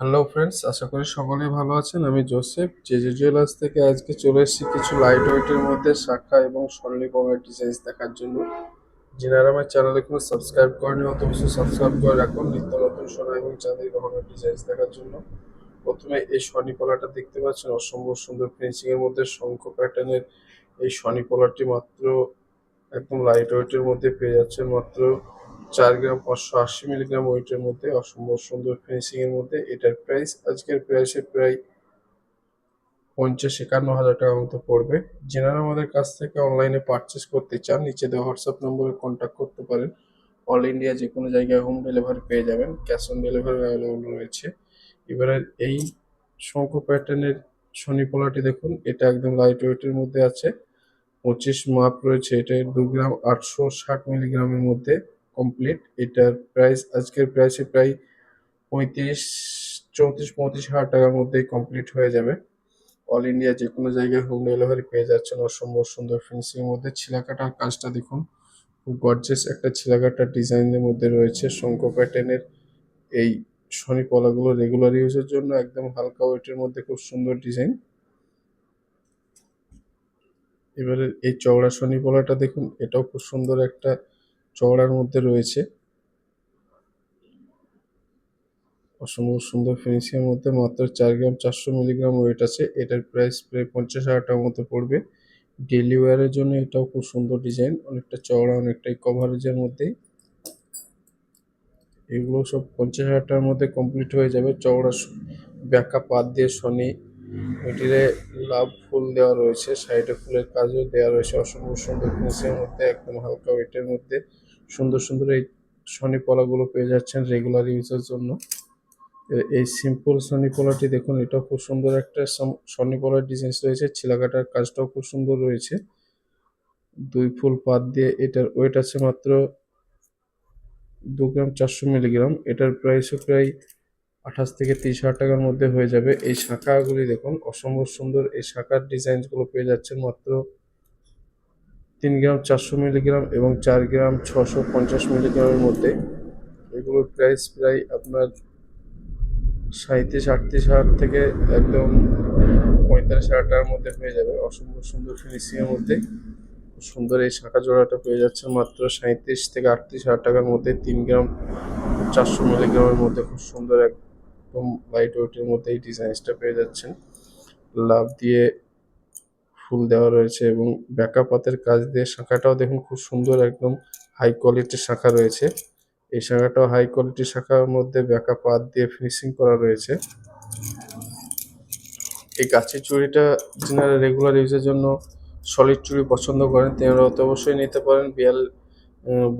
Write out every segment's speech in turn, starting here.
Hello friends আশা করি সকলেই ভালো আছেন। আমি জোসেফ জেজে জুয়েলার্স থেকে আজকে চলে এসেছি কিছু লাইট ওয়েটের মধ্যে শাখা এবং স্বর্ণিপমের ডিজাইন দেখার জন্য। যিনারা আমার চ্যানেলে কোনো সাবস্ক্রাইব করেনি অত বেশি সাবস্ক্রাইব করে রাখুন। নিত্য নতুন সোনা এবং চাঁদের গহনার ডিজাইন দেখার জন্য। প্রথমে এই স্বর্ণিপলাটা দেখতে পাচ্ছেন, অসম্ভব সুন্দর ফিনিশিং এর মধ্যে শঙ্খ প্যাটার্নের এই স্বর্ণিপলাটি মাত্র একদম লাইট ওয়েটের মধ্যে পেয়ে যাচ্ছেন মাত্র চার গ্রাম পাঁচশো আশি মিলিগ্রাম ওয়েটের মধ্যে, অসম্ভব সুন্দর ফিনিশিং এর মধ্যে। এটার প্রাইস আজকের প্রাইসে প্রায় পঞ্চাশ একান্ন হাজার টাকার মতো পড়বে। যেনারা আমাদের কাছ থেকে অনলাইনে পারচেস করতে চান, নিচে দেওয়া হোয়াটসঅ্যাপ নম্বরে কন্ট্যাক্ট করতে পারেন। অল ইন্ডিয়া যে কোনো জায়গায় হোম ডেলিভারি পেয়ে যাবেন ক্যাশ অন ডেলিভারি অ্যাভেলেবল রয়েছে। এবারে এই শঙ্খ প্যাটার্নের শনি পোলাটি দেখুন, এটা একদম লাইট ওয়েটের মধ্যে আছে। পঁচিশ মাপ রয়েছে, এটা দু গ্রাম আটশো ষাট মিলিগ্রামের মধ্যে। কমপ্লিট এটার প্রাইস আজকের প্রাইসে প্রায় পঁয়ত্রিশ, চৌত্রিশ, পঁয়ত্রিশ হাজার টাকার মধ্যেই কমপ্লিট হয়ে যাবে। অল ইন্ডিয়া যে কোনো জায়গায় হোম ডেলিভারি পেয়ে যাচ্ছেন অসম্ভব সুন্দর ফিনিশিং মধ্যে। ছিলাকাটার কাজটা দেখুন, খুব গর্জেস একটা ছিলাকাটার ডিজাইনের মধ্যে রয়েছে। শঙ্খ প্যাটার্নের এই শনি পলাগুলো রেগুলার ইউজের জন্য একদম হালকা ওয়েটের মধ্যে খুব সুন্দর ডিজাইন এবারে এই চওড়া শনি পলাটা দেখুন, এটাও খুব সুন্দর একটা চওড়ার মধ্যে রয়েছে। অসম্ভব সুন্দর ফিনিশিংয়ের মধ্যে মাত্র চার গ্রাম চারশো মিলিগ্রাম ওয়েট আছে। এটার প্রাইস প্রায় পঞ্চাশ হাজার টাকার মতো পড়বে। ডেলি ওয়ারের জন্য এটাও খুব সুন্দর ডিজাইন অনেকটা চওড়া, অনেকটাই কভারেজের মধ্যেই এগুলো সব পঞ্চাশ হাজার টাকার মধ্যে কমপ্লিট হয়ে যাবে। চওড়া ব্যাকা পাত দিয়ে শনি মিডিলে লাভ ফুল দেওয়া রয়েছে, সাইডে ফুলের কাজও দেওয়া রয়েছে, অসম্ভব সুন্দর ফিনিশিংয়ের মধ্যে, একদম হালকা ওয়েটের মধ্যে। সুন্দর সুন্দর এই শনি পলাগুলো পেয়ে যাচ্ছেন রেগুলার ইউজের জন্য। এই সিম্পল শনি পলাটি দেখুন এটা খুব সুন্দর একটা শনি পলার ডিজাইন রয়েছে, ছিলাকাটার কাজটাও খুব সুন্দর রয়েছে। দুই ফুল পাত দিয়ে এটার ওয়েট আছে মাত্র দু গ্রাম চারশো মিলিগ্রাম, এটার প্রাইসও প্রায় আঠাশ থেকে তিরিশ হাজার টাকার মধ্যে হয়ে যাবে। এই শাখাগুলি দেখুন, অসম্ভব সুন্দর এই শাখার ডিজাইনগুলো পেয়ে যাচ্ছেন মাত্র তিন গ্রাম চারশো মিলিগ্রাম এবং চার গ্রাম ছশো পঞ্চাশ মিলিগ্রামের মধ্যে। এগুলোর প্রাইস প্রায় আপনার সাঁত্রিশ আটত্রিশ হাজার থেকে একদম পঁয়তাল্লিশ হাজার টাকার মধ্যে হয়ে যাবে। অসম্ভব সুন্দর ফিনিশিংয়ের মধ্যে সুন্দর এই শাখা জোড়াটা পেয়ে যাচ্ছে মাত্র সাঁত্রিশ থেকে আটত্রিশ হাজার টাকার মধ্যে। তিন গ্রাম চারশো মিলিগ্রামের মধ্যে খুব সুন্দর একদম লাইট ওয়েটের মধ্যে এই ডিজাইনসটা পেয়ে যাচ্ছেন। লাভ দিয়ে ফুল দেওয়া রয়েছে এবং ব্যাকা পাতের কাজ দিয়ে শাখাটাও দেখুন খুব সুন্দর একদম হাই কোয়ালিটির শাখা রয়েছে। এই শাখাটাও হাই কোয়ালিটির শাখার মধ্যে ব্যাকা পাত দিয়ে ফিনিশিং করা রয়েছে। এই গাছের চুড়িটা যিনারা রেগুলার ইউজের জন্য সলিড চুড়ি পছন্দ করেন তেনারা তো অবশ্যই নিতে পারেন। বিয়াল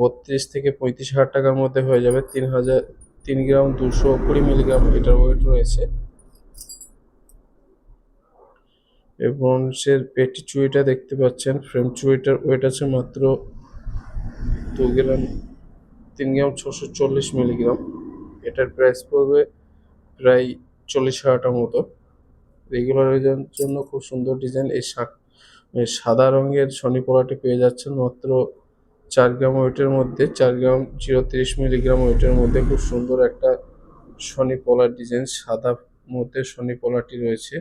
বত্রিশ থেকে পঁয়ত্রিশ হাজার টাকার মধ্যে হয়ে যাবে। তিন হাজার তিন গ্রাম দুশো কুড়ি মিলিগ্রাম এটার ওয়েট রয়েছে। এবং সে পেটি চুড়িটা দেখতে পাচ্ছেন, ফ্রেম চুড়িটার ওয়েট আছে মাত্র দু গ্রাম, তিন গ্রাম ছশো চল্লিশ মিলিগ্রাম। এটার প্রাইস পড়বে প্রায় চল্লিশ হাজার মতো। রেগুলার জন্য খুব সুন্দর ডিজাইন এই সাদা রঙের শনি পোলাটি পেয়ে যাচ্ছেন মাত্র চার গ্রাম ওয়েটের মধ্যে, চার গ্রাম জিরো তিরিশ মিলিগ্রাম ওয়েটের মধ্যে খুব সুন্দর একটা শনি পলার ডিজাইন, সাদা মধ্যে শনি পোলাটি রয়েছে।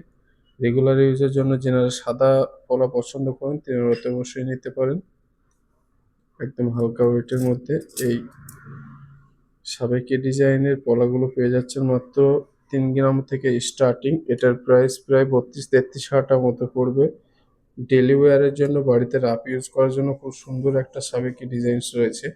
রেগুলার ইউজের জন্য যেনারা সাদা পলা পছন্দ করেন তেনারা তো অবশ্যই নিতে পারেন। একদম হালকা ওয়েটের মধ্যে এই সাবেকি ডিজাইনের পলাগুলো পেয়ে যাচ্ছেন মাত্র তিন গ্রাম থেকে স্টার্টিং এটার প্রাইস প্রায় বত্রিশ তেত্রিশ হাজার মতো পড়বে। ডেলি ওয়্যারের জন্য বাড়িতে রাফ ইউজ করার জন্য খুব সুন্দর একটা সাবেকি ডিজাইনস রয়েছে।